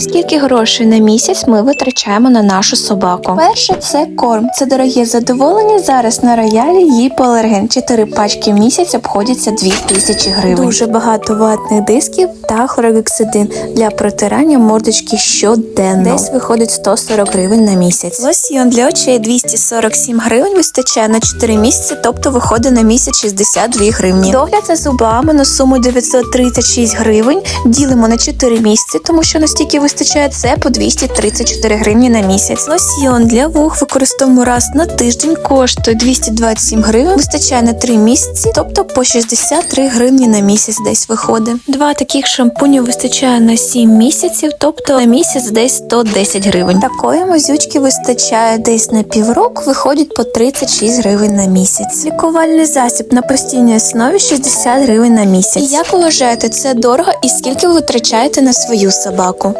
Скільки грошей на місяць ми витрачаємо на нашу собаку? Перше це корм. Це дороге задоволення. Зараз на роялі гіпоалерген. Чотири пачки в місяць обходяться 2000 гривень. Дуже багато ватних дисків та хлоргексидин для протирання мордочки щоденно. Десь виходить 140 гривень на місяць. Лосьйон для очей 247 гривень вистачає на 4 місяці, тобто виходить на місяць 62 гривні. Догляд за зубами на суму 936 гривень. Ділимо на 4 місяці, тому що настільки вистачає це по 234 гривні на місяць. Лосьйон для вух використовуємо раз на тиждень, коштує 227 гривень, вистачає на 3 місяці, тобто по 63 гривні на місяць десь виходить. Два таких шампунів вистачає на 7 місяців, тобто на місяць десь 110 гривень. Такої мазючки вистачає десь на півроку, виходить по 36 гривень на місяць. Лікувальний засіб на постійній основі 60 гривень на місяць. І як вважаєте, це дорого і скільки ви витрачаєте на свою собаку?